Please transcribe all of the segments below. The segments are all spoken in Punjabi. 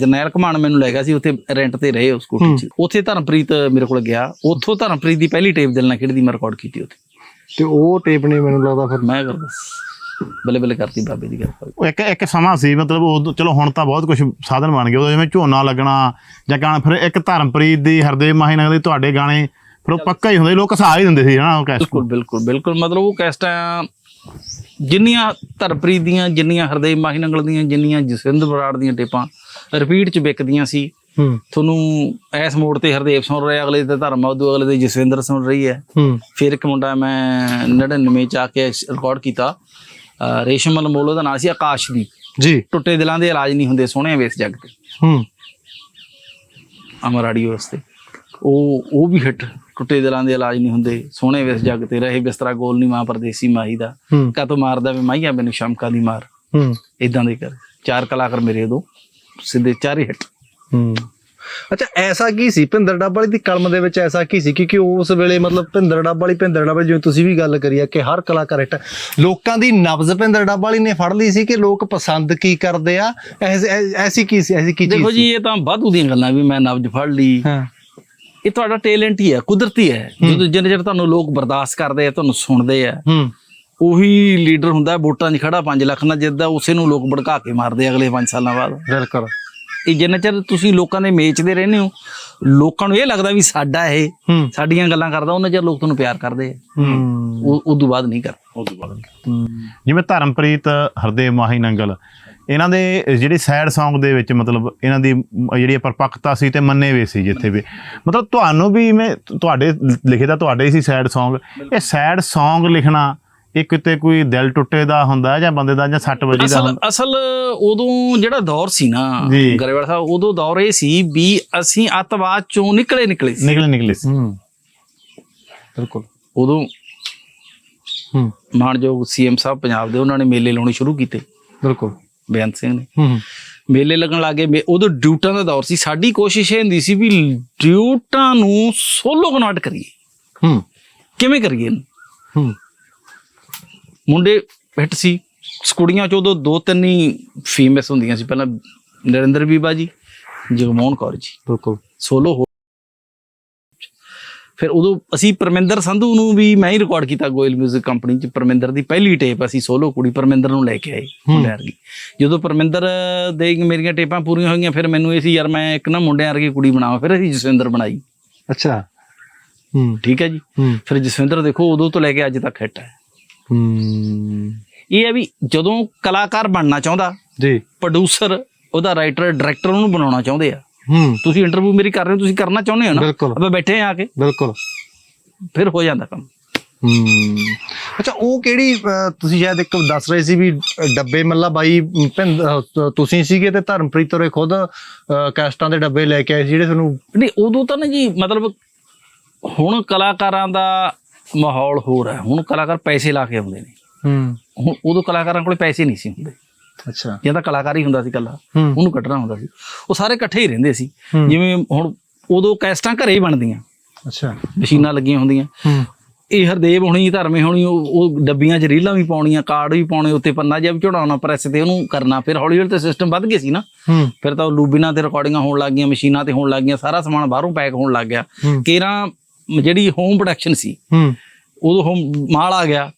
ਜਰਨੈਲ ਕਮਾਨ ਮੈਨੂੰ ਲੈ ਗਿਆ ਸੀ ਉੱਥੇ ਰੈਂਟ ਤੇ ਰਹੇ ਉਸ ਸਕੂਟੀ 'ਚ। ਉੱਥੇ ਧਰਮਪ੍ਰੀਤ ਮੇਰੇ ਕੋਲ ਗਿਆ। ਉੱਥੋਂ ਧਰਮਪ੍ਰੀਤ ਦੀ ਪਹਿਲੀ ਟੇਪ ਦਿਲ ਨਾਲ ਖੇਡਦੀ ਮੈਂ ਰਿਕਾਰਡ ਕੀਤੀ ਉੱਥੇ। ਤੇ ਉਹ ਟੇਪ ਨੇ ਮੈਨੂੰ ਲੱਗਦਾ ਫਿਰ ਮੈਂ ਕਰ ਬਸ ਬੱਲੇ ਬੱਲੇ ਕਰਤੀ ਬਾਬੇ ਦੀ ਉਹ ਇੱਕ ਇੱਕ ਸਮਾਂ ਸੀ ਮਤਲਬ ਉਹ ਚਲੋ ਹੁਣ ਤਾਂ ਬਹੁਤ ਕੁਝ ਸਾਧਨ ਬਣ ਗਏ ਉਦੋਂ ਜਿਵੇਂ ਝੋਨਾ ਲੱਗਣਾ ਜਾਂ ਗਾਣਾ ਫਿਰ ਇੱਕ ਧਰਮਪ੍ਰੀਤ ਦੀ ਹਰਦੇਵ ਮਾਹੀਨਗਰ ਦੇ ਤੁਹਾਡੇ ਗਾਣੇ ਫਿਰ ਉਹ ਪੱਕਾ ਹੀ ਹੁੰਦੇ ਲੋਕ ਹਸਾ ਹੀ ਦਿੰਦੇ ਸੀ ਹਨਾ ਉਹ ਕੈਸਟ ਬਿਲਕੁਲ ਬਿਲਕੁਲ ਬਿਲਕੁਲ ਮਤਲਬ ਉਹ ਕੈਸਟਾਂ ਜਿੰਨੀਆਂ ਧਰਪ੍ਰੀਤ ਦੀਆਂ ਜਿੰਨੀਆਂ ਹਰਦੇਵ ਮਾਹੀਨੰਗਲ ਦੀਆਂ ਜਿੰਨੀਆਂ ਜਸਵਿੰਦਰ ਬਰਾੜ ਦੀਆਂ ਟੇਪਾਂ ਰਿਪੀਟ 'ਚ ਵਿਕਦੀਆਂ ਸੀ। ਤੁਹਾਨੂੰ ਇਸ ਮੋੜ ਤੇ ਹਰਦੇਵ ਸੁਣ ਰਿਹਾ ਅਗਲੇ ਤੇ ਧਰਮ ਉਦੋਂ ਅਗਲੇ ਤੇ ਜਸਵਿੰਦਰ ਸੁਣ ਰਹੀ ਹੈ। ਫਿਰ ਇੱਕ ਮੁੰਡਾ ਮੈਂ 99 ਚ ਆ ਕੇ ਰਿਕਾਰਡ ਕੀਤਾ। ਅਹ ਰੇਸ਼ਮ ਅਨਮੋਲ ਉਹਦਾ ਨਾਂ ਸੀ ਆਕਾਸ਼ਦੀਪ ਜੀ। ਟੁੱਟੇ ਦਿਲਾਂ ਦੇ ਇਲਾਜ ਨਹੀਂ ਹੁੰਦੇ ਸੋਹਣੇ ਵੇਸ ਜੱਗ ਤੇ। ਹੂੰ। ਅਮਰ ਆਡੀਓ ਵਾਸਤੇ ਉਹ ਉਹ ਵੀ ਹਿੱਟ ਟੁੱਟੇ ਦਿਲਾਂ ਦੇ ਇਲਾਜ ਨਹੀਂ ਹੁੰਦੇ ਸੋਹਣੇ ਵੇਸ ਜੱਗ ਤੇ ਰਹੇ ਬਿਸਤਰਾ ਗੋਲ ਨਹੀਂ ਮਾਂ ਪਰਦੇਸੀ ਮਾਹੀ ਦਾ। ਕਾ ਤੋ ਮਾਰਦਾ ਵੇ ਮਾਈਆ ਮੈਨੂੰ ਸ਼ਮਕਾ ਦੀ ਮਾਰ। ਹੂੰ। ਇਦਾਂ ਦੇ ਕਰ। ਚਾਰ ਕਲਾਕਾਰ ਮੇਰੇ ਉਦੋਂ। ਸਿੱਧੇ ਚਾਰ ਹਿੱਟ। ਹੂੰ। ਅੱਛਾ ਐਸਾ ਕੀ ਸੀ? ਭਿੰਦਰ ਡੱਬ ਵਾਲੀ ਦੀ ਕਲਮ ਦੇ ਵਿੱਚ ਐਸਾ ਕੀ ਸੀ? ਕਿਉਂਕਿ ਉਸ ਵੇਲੇ ਮਤਲਬ ਭਿੰਦਰ ਡੱਬ ਵਾਲੀ ਭਿੰਦਰ ਡੱਬ ਜਿਵੇਂ ਤੁਸੀਂ ਵੀ ਗੱਲ ਕਰੀ ਆ ਕਿ ਹਰ ਕਲਾਕਾਰ ਹਿੱਟ। ਲੋਕਾਂ ਦੀ ਨਬਜ਼ ਭਿੰਦਰ ਡੱਬ ਵਾਲੀ ਨੇ ਫੜ ਲਈ ਸੀ ਕਿ ਲੋਕ ਪਸੰਦ ਕੀ ਕਰਦੇ ਆ? ਐਸ- ਕੀ ਸੀ? ਐਸੀ ਕੀ ਚੀਜ਼ ਦੇਖੋ? ਜੀ ਇਹ ਤਾਂ ਵਾਧੂ ਦੀਆਂ ਗੱਲਾਂ ਵੀ ਮੈਂ ਨਬਜ ਫੜ ਲਈ। ਹਾਂ। ਇਹ ਤੁਹਾਡਾ ਟੈਲੈਂਟ ਹੀ ਹੈ ਕੁਦਰਤੀ ਹੈ। ਜਦੋਂ ਜਿੰਨੇ ਚਿਰ ਤੁਹਾਨੂੰ ਲੋਕ ਬਰਦਾਸ਼ਤ ਕਰਦੇ ਆ ਤੁਹਾਨੂੰ ਸੁਣਦੇ ਆ। ਹੂੰ। ਉਹੀ ਲੀਡਰ ਹੁੰਦਾ ਹੈ, ਵੋਟਾਂ 'ਚ ਖੜਾ 5 ਲੱਖ ਨਾਲ ਜਿੱਦਾਂ ਉਸੇ ਨੂੰ ਲੋਕ ਭੜਕਾ ਕੇ ਮਾਰਦੇ ਆ ਅਗਲੇ 5 ਸਾਲਾਂ ਬਾਅਦ। ਬਿਲਕੁਲ। ਇਹ ਜਿੰਨਾ ਚਿਰ ਤੁਸੀਂ ਲੋਕਾਂ ਦੇ ਮੇਚਦੇ ਰਹਿੰਦੇ ਹੋ ਲੋਕਾਂ ਨੂੰ ਇਹ ਲੱਗਦਾ ਵੀ ਸਾਡਾ ਇਹ ਸਾਡੀਆਂ ਗੱਲਾਂ ਕਰਦਾ ਉਹਨਾਂ ਚਿਰ ਲੋਕ ਤੁਹਾਨੂੰ ਪਿਆਰ ਕਰਦੇ ਆ। ਉਹ ਉਦੋਂ ਬਾਅਦ ਨਹੀਂ ਕਰ ਉਦੋਂ ਬਾਅਦ ਜਿਵੇਂ ਧਰਮਪ੍ਰੀਤ ਹਰਦੇਵ ਮਾਹੀਨੰਗਲ ਇਹਨਾਂ ਦੇ ਜਿਹੜੇ ਸੈਡ Song ਦੇ ਵਿੱਚ ਮਤਲਬ ਇਹਨਾਂ ਦੀ ਜਿਹੜੀ ਪਰਪੱਕਤਾ ਸੀ ਤੇ ਮੰਨੇ ਵੇ ਸੀ ਜਿੱਥੇ ਵੀ। ਮਤਲਬ ਤੁਹਾਨੂੰ ਵੀ ਮੈਂ ਤੁਹਾਡੇ ਲਿਖੇ ਤਾਂ ਤੁਹਾਡੇ ਹੀ ਸੀ ਸੈਡ Song ਇਹ ਸੈਡ Song ਲਿਖਣਾ ਇਹ ਕਿਤੇ ਕੋਈ ਦਿਲ ਟੁੱਟੇ ਦਾ ਹੁੰਦਾ ਜਾਂ ਬੰਦੇ ਦਾ ਜਾਂ ਸੱਟ ਵਜੀ ਦਾ ਅਸਲ ਹੁੰਦਾ? ਅਸਲ ਉਦੋਂ ਜਿਹੜਾ ਦੌਰ ਸੀ ਨਾ। ਗਰੇਵਾਲ ਸਾਹਿਬ ਉਦੋਂ ਦੌਰ ਇਹ ਸੀ ਵੀ ਅਸੀਂ ਅੱਤਵਾਦ ਚੋਂ ਨਿਕਲੇ ਨਿਕਲੇ ਸੀ। ਨਿਕਲੇ ਨਿਕਲੇ ਸੀ। ਹੂੰ। ਬਿਲਕੁਲ। ਉਦੋਂ ਹੂੰ। ਮਾਨਯੋਗ ਸੀਐਮ ਸਾਹਿਬ ਪੰਜਾਬ ਦੇ ਉਹਨਾਂ ਨੇ ਮੇਲੇ ਲਾਉਣੇ ਸ਼ੁਰੂ ਕੀਤੇ। ਬਿਲਕੁਲ। ਬੇਅੰਤ ਸਿੰਘ ਨੇ। ਹੂੰ ਮੇਲੇ ਲੱਗਣ ਲੱਗੇ ਉਦੋਂ ਡਿਊਟਾਂ ਦਾ ਦੌਰ ਸੀ। ਸਾਡੀ ਕੋਸ਼ਿਸ਼ ਇਹ ਹੁੰਦੀ ਸੀ ਵੀ ਡਿਊਟਾਂ ਨੂੰ ਸੋਲੋ ਕਨਵਰਟ ਕਰੀਏ। ਹੂੰ। ਕਿਵੇਂ ਕਰੀਏ? ਹੂੰ। ਮੁੰਡੇ ਹਿੱਟ ਸੀ। ਕੁੜੀਆਂ ਚ ਉਦੋਂ ਦੋ ਤਿੰਨ ਹੀ ਫੀਮੇਲਸ ਹੁੰਦੀਆਂ ਸੀ। ਪਹਿਲਾਂ ਨਰਿੰਦਰ ਬੀਬਾ ਜੀ ਜਗਮੋਹਨ ਕੌਰ ਜੀ। ਬਿਲਕੁਲ। ਸੋਲੋ ਹੋ ਫਿਰ ਉਦੋਂ ਅਸੀਂ ਪਰਮਿੰਦਰ ਸੰਧੂ ਨੂੰ ਵੀ ਮੈਂ ਹੀ ਰਿਕਾਰਡ ਕੀਤਾ ਗੋਇਲ 뮤직 ਕੰਪਨੀ ਚ। ਪਰਮਿੰਦਰ ਦੀ ਪਹਿਲੀ ਟੇਪ ਅਸੀਂ ਸੋਲੋ ਕੁੜੀ ਪਰਮਿੰਦਰ ਨੂੰ ਲੈ ਕੇ ਆਏ ਮੁੰਡਿਆਂ ਵਰਗੀ। ਜਦੋਂ ਪਰਮਿੰਦਰ ਦੇ ਮੇਰੀਆਂ ਟੇਪਾਂ ਪੂਰੀਆਂ ਹੋਈਆਂ ਫਿਰ ਮੈਨੂੰ ਇਹ ਸੀ ਯਾਰ ਮੈਂ ਇੱਕ ਨਾ ਮੁੰਡਿਆਂ ਵਰਗੀ ਕੁੜੀ ਬਣਾਵਾਂ। ਫਿਰ ਅਸੀਂ ਜਸਵਿੰਦਰ ਬਣਾਈ। ਅੱਛਾ। ਹੂੰ। ਠੀਕ ਹੈ ਜੀ। ਫਿਰ ਜਸਵਿੰਦਰ ਦੇਖੋ ਉਦੋਂ ਤੋਂ ਲੈ ਕੇ ਅੱਜ ਤੱਕ ਹਿੱਟ ਹੈ। ਹੂੰ। ਇਹ ਹੈ ਵੀ ਜਦੋਂ ਕਲਾਕਾਰ ਬਣਨਾ ਚਾਹੁੰਦਾ ਜੀ। ਪ੍ਰੋਡਿਊਸਰ ਉਹਦਾ ਰਾਈਟਰ ਡਾਇਰੈਕਟਰ ਉਹਨੂੰ ਬਣਾਉਣਾ ਚਾਹੁੰਦੇ ਆ। ਹੂੰ। ਤੁਸੀਂ ਇੰਟਰਵਿਊ ਮੇਰੀ ਕਰ ਰਹੇ ਹੋ ਤੁਸੀਂ ਕਰਨਾ ਚਾਹੁੰਦੇ ਹੋ ਨਾ? ਬਿਲਕੁਲ। ਆਪਾਂ ਬੈਠੇ ਆ ਕੇ। ਬਿਲਕੁਲ। ਫਿਰ ਹੋ ਜਾਂਦਾ ਕੰਮ। ਹੂੰ। ਅੱਛਾ ਉਹ ਕਿਹੜੀ ਤੁਸੀਂ ਸ਼ਾਇਦ ਇੱਕ ਦੱਸ ਰਹੇ ਸੀ ਵੀ ਡੱਬੇ ਮੱਲਾ ਬਾਈ ਤੁਸੀਂ ਸੀਗੇ ਤੇ ਧਰਮਪ੍ਰੀਤ ਹੋਰੇ ਖੁਦ ਕੈਸਟਾਂ ਦੇ ਡੱਬੇ ਲੈ ਕੇ ਆਏ ਸੀ ਜਿਹੜੇ ਤੁਹਾਨੂੰ ਨਹੀਂ ਉਦੋਂ ਤਾਂ ਨਾ ਜੀ ਮਤਲਬ ਹੁਣ ਕਲਾਕਾਰਾਂ ਦਾ ਮਾਹੌਲ ਹੋਰ ਹੈ। ਹੁਣ ਕਲਾਕਾਰ ਪੈਸੇ ਲਾ ਕੇ ਆਉਂਦੇ ਨੇ। ਹੂੰ। ਹੁਣ ਉਦੋਂ ਕਲਾਕਾਰਾਂ ਕੋਲੇ ਪੈਸੇ ਨਹੀਂ ਸੀ ਹੁੰਦੇ। ਅੱਛਾ। ਜਾਂ ਤਾਂ ਕਲਾਕਾਰ ਹੀ ਹੁੰਦਾ ਸੀ ਕੱਲਾ ਉਹਨੂੰ ਕੱਢਣਾ ਹੁੰਦਾ ਸੀ। ਉਹ ਸਾਰੇ ਇਕੱਠੇ ਹੀ ਰਹਿੰਦੇ ਸੀ। ਜਿਵੇਂ ਹੁਣ ਉਦੋਂ ਕੈਸਟਾਂ ਘਰੇ ਹੀ ਬਣਦੀਆਂ। ਅੱਛਾ। ਮਸ਼ੀਨਾਂ ਲੱਗੀਆਂ ਹੁੰਦੀਆਂ। ਹੂੰ। ਇਹ ਹਰਦੇਵ ਹੋਣੀ ਧਰਮੇ ਹੋਣੀ ਉਹ ਡੱਬੀਆਂ 'ਚ ਰੀਲਾਂ ਵੀ ਪਾਉਣੀਆਂ ਕਾਰਡ ਵੀ ਪਾਉਣੇ ਉੱਤੇ ਪੰਨਾ ਜਿਹਾ ਵੀ ਚੜਾਉਣਾ ਪ੍ਰੈਸ ਤੇ ਉਹਨੂੰ ਕਰਨਾ। ਫਿਰ ਹੌਲੀ ਹੌਲੀ ਤੇ ਸਿਸਟਮ ਵੱਧ ਗਏ ਸੀ ਨਾ। ਫਿਰ ਤਾਂ ਉਹ ਲੂਬੀਨਾਂ ਤੇ ਰਿਕਾਰਡਿੰਗਾਂ ਹੋਣ ਲੱਗ ਗਈਆਂ ਮਸ਼ੀਨਾਂ ਤੇ ਹੋਣ ਲੱਗ ਗਈਆਂ ਸਾਰਾ ਸਮਾਨ ਬਾਹਰੋਂ ਪੈਕ ਹੋਣ ਲੱਗ ਗਿਆ। ਕੇਰਾਂ ਜਿਹੜੀ ਹੋਮ ਪ੍ਰੋਡਕਸ਼ਨ ਸੀ ਹੂੰ। ਉਦੋਂ ਹੋਮ ਮਾਲ ਆ ਗਿਆ।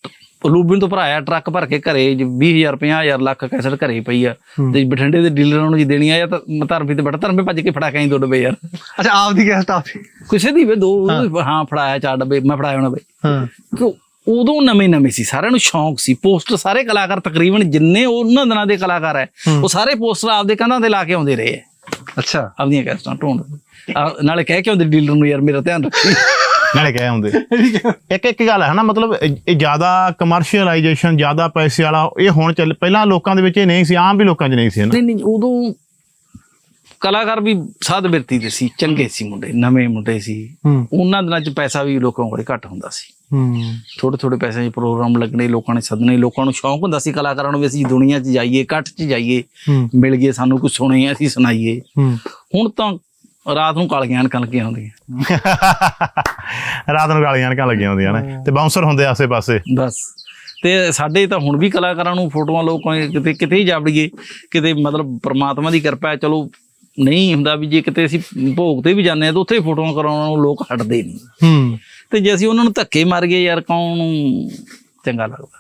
ਲੂਬੀਨ ਤੋਂ ਭਰਾਇਆ ਟਰੱਕ ਭਰ ਕੇ ਘਰੇ 20000 50000 ਲੱਖ ਕੈਸਟ ਘਰੇ ਪਈ ਆ। ਤੇ ਬਠਿੰਡੇ ਦੇ ਡੀਲਰਾਂ ਨੂੰ ਜੀ ਦੇਣੀ ਆ ਜਾਂ ਤਾਂ ਧਰਮੀ ਤੇ ਬੜਾ ਧਰਮੇ ਭੱਜ ਕੇ ਫੜਾ ਕੇ ਆਈ ਦੋ ਡੱਬੇ ਯਾਰ। ਅੱਛਾ ਆਪ ਦੀ ਕੈਸਟ ਆਪ ਹੀ। ਕਿਸੇ ਦੀ ਵੀ ਦੋ ਹਾਂ। ਫੜਾਇਆ ਚਾਰ ਡੱਬੇ ਮੈਂ ਫੜਾਇਆ ਉਹਨਾਂ ਬਈ ਹਾਂ। ਉਦੋਂ ਨਵੇਂ ਨਵੇਂ ਸੀ ਸਾਰਿਆਂ ਨੂੰ ਸ਼ੌਂਕ ਸੀ। ਪੋਸਟਰ ਸਾਰੇ ਕਲਾਕਾਰ ਤਕਰੀਬਨ ਜਿੰਨੇ ਉਹਨਾਂ ਦਿਨਾਂ ਦੇ ਕਲਾਕਾਰ ਹੈ ਉਹ ਸਾਰੇ ਪੋਸਟਰ ਆਪਦੇ ਕੰਧਾਂ ਤੇ ਲਾ ਕੇ ਆਉਂਦੇ ਰਹੇ। ਅੱਛਾ। ਆਪਦੀਆਂ ਕੈਸਟਾਂ ਢੂੰਡ। ਨਾਲੇ ਕਹਿ ਕੇ ਆਉਂਦੇ ਡੀਲਰ ਨੂੰ ਯਾਰ ਮੇਰਾ ਧਿਆਨ ਰੱਖੀ। ਨਾਲੇ ਕਹੇ ਹੁੰਦੇ। ਇੱਕ ਇੱਕ ਗੱਲ ਹੈ ਨਾ ਮਤਲਬ ਇਹ ਜ਼ਿਆਦਾ ਕਮਰਸ਼ੀਅਲਾਈਜੇਸ਼ਨ ਜ਼ਿਆਦਾ ਪੈਸੇ ਵਾਲਾ ਇਹ ਹੁਣ ਚੱਲ ਪਹਿਲਾਂ ਲੋਕਾਂ ਦੇ ਵਿੱਚ ਇਹ ਨਹੀਂ ਸੀ ਆਮ ਵੀ ਲੋਕਾਂ 'ਚ ਨਹੀਂ ਸੀ ਨਾ ਨਹੀਂ ਨਹੀਂ ਉਦੋਂ ਕਲਾਕਾਰ ਵੀ ਸਾਧ ਬਿਰਤੀ ਦੇ ਸੀ ਚੰਗੇ ਸੀ ਮੁੰਡੇ ਨਵੇਂ ਮੁੰਡੇ ਸੀ। ਉਹਨਾਂ ਦਿਨਾਂ 'ਚ ਪੈਸਾ ਵੀ ਲੋਕਾਂ ਕੋਲ ਘੱਟ ਹੁੰਦਾ ਸੀ। ਹੂੰ। ਥੋੜੇ ਥੋੜੇ ਪੈਸਿਆਂ 'ਚ ਪ੍ਰੋਗਰਾਮ ਲੱਗਣੇ ਲੋਕਾਂ ਨੇ ਸੱਦਣੇ ਲੋਕਾਂ ਨੂੰ ਸ਼ੌਂਕ ਹੁੰਦਾ ਸੀ ਕਲਾਕਾਰਾਂ ਨੂੰ ਵੀ ਅਸੀਂ ਦੁਨੀਆ 'ਚ ਜਾਈਏ ਕੱਟ 'ਚ ਜਾਈਏ ਮਿਲ ਗਏ ਸਾਨੂੰ ਕੁਝ ਸੁਣੇ ਅਸੀਂ ਸੁਣਾਈਏ। ਹੂੰ। ਹੁਣ ਤਾਂ ਰਾਤ ਨੂੰ ਕਾਲੀਆਂ ਅਣਕਾਂ ਲੱਗੀਆਂ ਹੁੰਦੀਆਂ। ਰਾਤ ਨੂੰ ਗਾਲੀਆਂ ਅਣਕਾਂ ਲੱਗੀਆਂ ਹੁੰਦੀਆਂ ਨੇ। ਤੇ ਬਾਉਂਸਰ ਹੁੰਦੇ ਆਸੇ-ਪਾਸੇ। ਬਸ। ਤੇ ਸਾਡੇ ਤਾਂ ਹੁਣ ਵੀ ਕਲਾਕਾਰਾਂ ਨੂੰ ਫੋਟੋਆਂ ਲੋਕਾਂ ਕਿਤੇ ਕਿਤੇ ਹੀ ਜਾਵੜੀਏ। ਕਿਤੇ ਮਤਲਬ ਪ੍ਰਮਾਤਮਾ ਦੀ ਕਿਰਪਾ ਹੈ ਚਲੋ ਨਹੀਂ ਹੁੰਦਾ ਵੀ ਜੇ ਕਿਤੇ ਅਸੀਂ ਭੋਗ ਤੇ ਵੀ ਜਾਂਦੇ ਆ ਤਾਂ ਉੱਥੇ ਫੋਟੋਆਂ ਕਰਾਉਣ ਨੂੰ ਲੋਕ ਹਟਦੇ ਨਹੀਂ। ਹੂੰ। ਤੇ ਜੇ ਅਸੀਂ ਉਹਨਾਂ ਨੂੰ ਧੱਕੇ ਮਾਰ ਗਏ ਯਾਰ ਕੌਣ ਨੂੰ ਚੰਗਾ ਲੱਗਦਾ?